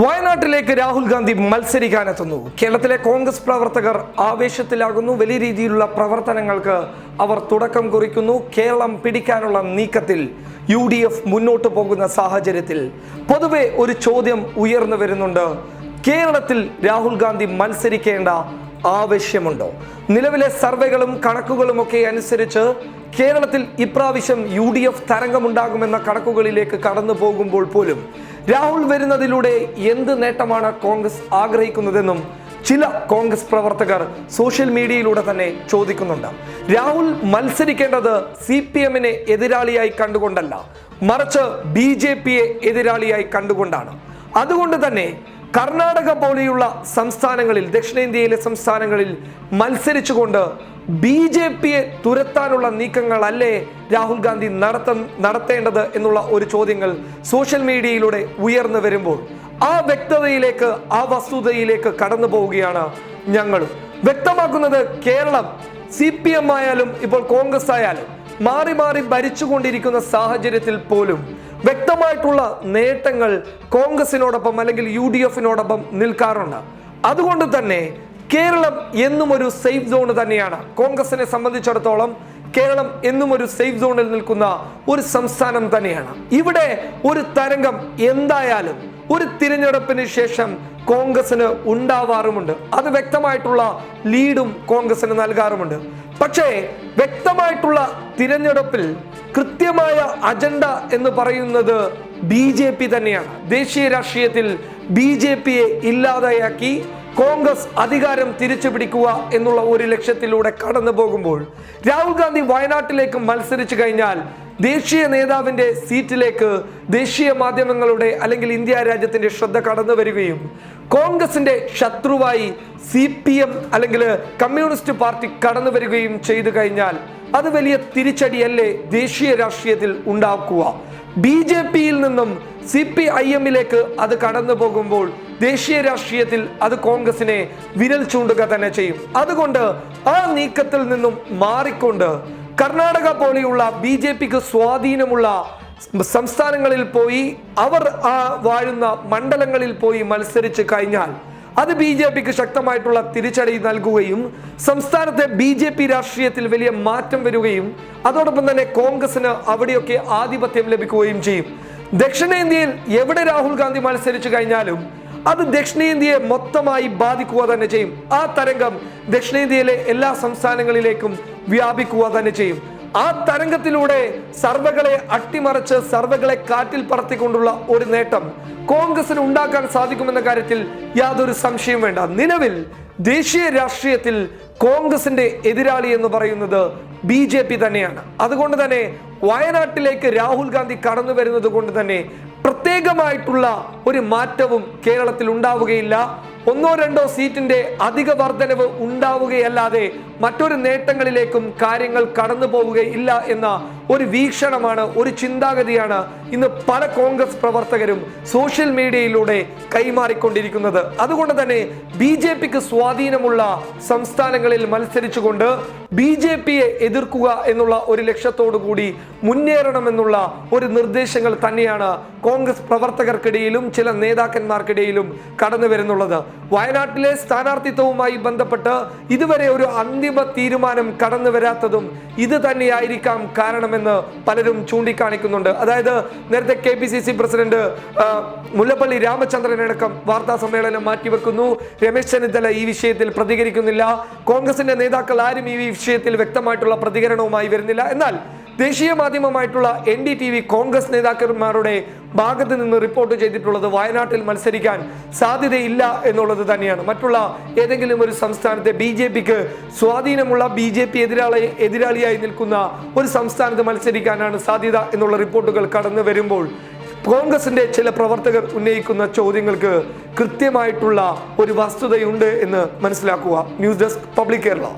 വയനാട്ടിലേക്ക് രാഹുൽ ഗാന്ധി മത്സരിക്കാനെത്തുന്നു. കേരളത്തിലെ കോൺഗ്രസ് പ്രവർത്തകർ ആവേശത്തിലാകുന്നു. വലിയ രീതിയിലുള്ള പ്രവർത്തനങ്ങൾക്ക് അവർ തുടക്കം കുറിക്കുന്നു. കേരളം പിടിക്കാനുള്ള നീക്കത്തിൽ യു ഡി എഫ് മുന്നോട്ട് പോകുന്ന സാഹചര്യത്തിൽ പൊതുവെ ഒരു ചോദ്യം ഉയർന്നു വരുന്നുണ്ട്. കേരളത്തിൽ രാഹുൽ ഗാന്ധി മത്സരിക്കേണ്ട ആവശ്യമുണ്ടോ? നിലവിലെ സർവേകളും കണക്കുകളും ഒക്കെ അനുസരിച്ച് കേരളത്തിൽ ഇപ്രാവശ്യം യു ഡി എഫ് തരംഗമുണ്ടാകുമെന്ന കണക്കുകളിലേക്ക് കടന്നു പോകുമ്പോൾ പോലും രാഹുൽ വരുന്നതിലൂടെ എന്ത് നേട്ടമാണ് കോൺഗ്രസ് ആഗ്രഹിക്കുന്നതെന്നും ചില കോൺഗ്രസ് പ്രവർത്തകർ സോഷ്യൽ മീഡിയയിലൂടെ തന്നെ ചോദിക്കുന്നുണ്ട്. രാഹുൽ മത്സരിക്കേണ്ടത് സി പി എമ്മിനെ എതിരാളിയായി കണ്ടുകൊണ്ടല്ല മറിച്ച് ബി ജെ പിയെ എതിരാളിയായി കണ്ടുകൊണ്ടാണ്. അതുകൊണ്ട് തന്നെ കർണാടക പോലെയുള്ള സംസ്ഥാനങ്ങളിൽ ദക്ഷിണേന്ത്യയിലെ സംസ്ഥാനങ്ങളിൽ മത്സരിച്ചുകൊണ്ട് ബി ജെ പിയെ തുരത്താനുള്ള നീക്കങ്ങളല്ലേ രാഹുൽ ഗാന്ധി നടത്ത നടത്തേണ്ടത് എന്നുള്ള ഒരു ചോദ്യങ്ങൾ സോഷ്യൽ മീഡിയയിലൂടെ ഉയർന്നു വരുമ്പോൾ ആ വ്യക്തതയിലേക്ക് ആ വസ്തുതയിലേക്ക് കടന്നു പോവുകയാണ് ഞങ്ങൾ വ്യക്തമാക്കുന്നത് കേരളം സി പി എം ആയാലും ഇപ്പോൾ കോൺഗ്രസ് ആയാലും മാറി മാറി ഭരിച്ചുകൊണ്ടിരിക്കുന്ന സാഹചര്യത്തിൽ പോലും വ്യക്തമായിട്ടുള്ള നേട്ടങ്ങൾ കോൺഗ്രസിനോടൊപ്പം അല്ലെങ്കിൽ യു ഡി എഫിനോടൊപ്പം നിൽക്കാറുണ്ട്. അതുകൊണ്ട് തന്നെ കേരളം എന്നും ഒരു സേഫ് സോൺ തന്നെയാണ്. കോൺഗ്രസിനെ സംബന്ധിച്ചിടത്തോളം കേരളം എന്നും ഒരു സേഫ് സോണിൽ നിൽക്കുന്ന ഒരു സംസ്ഥാനം തന്നെയാണ്. ഇവിടെ ഒരു തരംഗം എന്തായാലും ഒരു തിരഞ്ഞെടുപ്പിന് ശേഷം കോൺഗ്രസിന് ഉണ്ടാവാറുമുണ്ട്. അത് വ്യക്തമായിട്ടുള്ള ലീഡും കോൺഗ്രസിന് നൽകാറുമുണ്ട്. പക്ഷേ വ്യക്തമായിട്ടുള്ള തിരഞ്ഞെടുപ്പിൽ കൃത്യമായ അജണ്ട എന്ന് പറയുന്നത് ബി ജെ പി തന്നെയാണ്. ദേശീയ രാഷ്ട്രീയത്തിൽ ബി ജെ പിയെ ഇല്ലാതെയാക്കി കോൺഗ്രസ് അധികാരം തിരിച്ചു പിടിക്കുക എന്നുള്ള ഒരു ലക്ഷ്യത്തിലൂടെ കടന്നു പോകുമ്പോൾ രാഹുൽ ഗാന്ധി വയനാട്ടിലേക്ക് മത്സരിച്ചു കഴിഞ്ഞാൽ ദേശീയ നേതാവിന്റെ സീറ്റിലേക്ക് ദേശീയ മാധ്യമങ്ങളുടെ അല്ലെങ്കിൽ ഇന്ത്യ രാജ്യത്തിന്റെ ശ്രദ്ധ കടന്നു വരികയും കോൺഗ്രസിന്റെ ശത്രുവായി സി പി എം അല്ലെങ്കിൽ കമ്മ്യൂണിസ്റ്റ് പാർട്ടി കടന്നു വരികയും ചെയ്തു കഴിഞ്ഞാൽ അത് വലിയ തിരിച്ചടിയല്ലേ ദേശീയ രാഷ്ട്രീയത്തിൽ ഉണ്ടാക്കുക? ബി ജെ പിയിൽ നിന്നും സി പി ഐ എമ്മിലേക്ക് അത് കടന്നു പോകുമ്പോൾ ദേശീയ രാഷ്ട്രീയത്തിൽ അത് കോൺഗ്രസിനെ വിരൽ ചൂണ്ടുക തന്നെ ചെയ്യും. അതുകൊണ്ട് ആ നീക്കത്തിൽ നിന്നും മാറിക്കൊണ്ട് കർണാടക പോലെയുള്ള ബി ജെ പിക്ക് സ്വാധീനമുള്ള സംസ്ഥാനങ്ങളിൽ പോയി അവർ ആ വാഴുന്ന മണ്ഡലങ്ങളിൽ പോയി മത്സരിച്ച് കഴിഞ്ഞാൽ അത് ബി ജെ പിക്ക് ശക്തമായിട്ടുള്ള തിരിച്ചടി നൽകുകയും സംസ്ഥാനത്തെ ബി ജെ പി രാഷ്ട്രീയത്തിൽ വലിയ മാറ്റം വരികയും അതോടൊപ്പം തന്നെ കോൺഗ്രസിന് അവിടെയൊക്കെ ആധിപത്യം ലഭിക്കുകയും ചെയ്യും. ദക്ഷിണേന്ത്യയിൽ എവിടെ രാഹുൽ ഗാന്ധി മത്സരിച്ചു കഴിഞ്ഞാലും അത് ദക്ഷിണേന്ത്യയെ മൊത്തമായി ബാധിക്കുക തന്നെ ചെയ്യും. ആ തരംഗം ദക്ഷിണേന്ത്യയിലെ എല്ലാ സംസ്ഥാനങ്ങളിലേക്കും വ്യാപിക്കുക തന്നെ ചെയ്യും. ആ തരംഗത്തിലൂടെ സർവകളെ അട്ടിമറിച്ച് സർവകളെ കാറ്റിൽ പറത്തിക്കൊണ്ടുള്ള ഒരു നേട്ടം കോൺഗ്രസിന് ഉണ്ടാക്കാൻ സാധിക്കുമെന്ന കാര്യത്തിൽ യാതൊരു സംശയവും വേണ്ട. നിലവിൽ ദേശീയ രാഷ്ട്രീയത്തിൽ കോൺഗ്രസിന്റെ എതിരാളി എന്ന് പറയുന്നത് ബി ജെ പി തന്നെയാണ്. അതുകൊണ്ട് തന്നെ വയനാട്ടിലേക്ക് രാഹുൽ ഗാന്ധി കടന്നു വരുന്നത് കൊണ്ട് തന്നെ പ്രത്യേകമായിട്ടുള്ള ഒരു മാറ്റവും കേരളത്തിൽ ഉണ്ടാവുകയില്ല. ഒന്നോ രണ്ടോ സീറ്റിന്റെ അധിക വർധനവ് ഉണ്ടാവുകയല്ലാതെ മറ്റൊരു നേട്ടങ്ങളിലേക്കും കാര്യങ്ങൾ കടന്നു പോവുകയില്ല എന്ന ഒരു വീക്ഷണമാണ് ഒരു ചിന്താഗതിയാണ് ഇന്ന് പല കോൺഗ്രസ് പ്രവർത്തകരും സോഷ്യൽ മീഡിയയിലൂടെ കൈമാറിക്കൊണ്ടിരിക്കുന്നത്. അതുകൊണ്ട് തന്നെ ബി ജെ പിക്ക് സ്വാധീനമുള്ള സംസ്ഥാനങ്ങളിൽ മത്സരിച്ചുകൊണ്ട് ബി ജെ പിയെ എതിർക്കുക എന്നുള്ള ഒരു ലക്ഷ്യത്തോടു കൂടി മുന്നേറണമെന്നുള്ള ഒരു നിർദ്ദേശങ്ങൾ തന്നെയാണ് കോൺഗ്രസ് പ്രവർത്തകർക്കിടയിലും ചില നേതാക്കന്മാർക്കിടയിലും കടന്നു വരുന്നുള്ളത്. വയനാട്ടിലെ സ്ഥാനാർത്ഥിത്വവുമായി ബന്ധപ്പെട്ട് ഇതുവരെ ഒരു അന്തിമ തീരുമാനം കടന്നു വരാത്തതും ഇത് തന്നെയായിരിക്കാം കാരണമെന്ന് പലരും ചൂണ്ടിക്കാണിക്കുന്നുണ്ട്. അതായത് നേരത്തെ K P C C president Mullappally Ramachandran അടക്കം വാർത്താ സമ്മേളനം മാറ്റിവെക്കുന്നു. രമേശ് ചെന്നിത്തല ഈ വിഷയത്തിൽ പ്രതികരിക്കുന്നില്ല. കോൺഗ്രസിന്റെ നേതാക്കൾ ആരും ഈ വിഷയത്തിൽ വ്യക്തമായിട്ടുള്ള പ്രതികരണവുമായി വരുന്നില്ല. എന്നാൽ ദേശീയ മാധ്യമമായിട്ടുള്ള N D T V Congress നേതാക്കന്മാരുടെ ഭാഗത്ത് നിന്ന് റിപ്പോർട്ട് ചെയ്തിട്ടുള്ളത് വയനാട്ടിൽ മത്സരിക്കാൻ സാധ്യതയില്ല എന്നുള്ളത് തന്നെയാണ്. മറ്റുള്ള ഏതെങ്കിലും ഒരു സംസ്ഥാനത്തെ ബി ജെ പിക്ക് സ്വാധീനമുള്ള ബി ജെ പി എതിരാളി എതിരാളിയായി നിൽക്കുന്ന ഒരു സംസ്ഥാനത്ത് മത്സരിക്കാനാണ് സാധ്യത എന്നുള്ള റിപ്പോർട്ടുകൾ കടന്നു വരുമ്പോൾ കോൺഗ്രസിന്റെ ചില പ്രവർത്തകർ ഉന്നയിക്കുന്ന ചോദ്യങ്ങൾക്ക് കൃത്യമായിട്ടുള്ള ഒരു വസ്തുതയുണ്ട് എന്ന് മനസ്സിലാക്കുക. News desk public Kerala.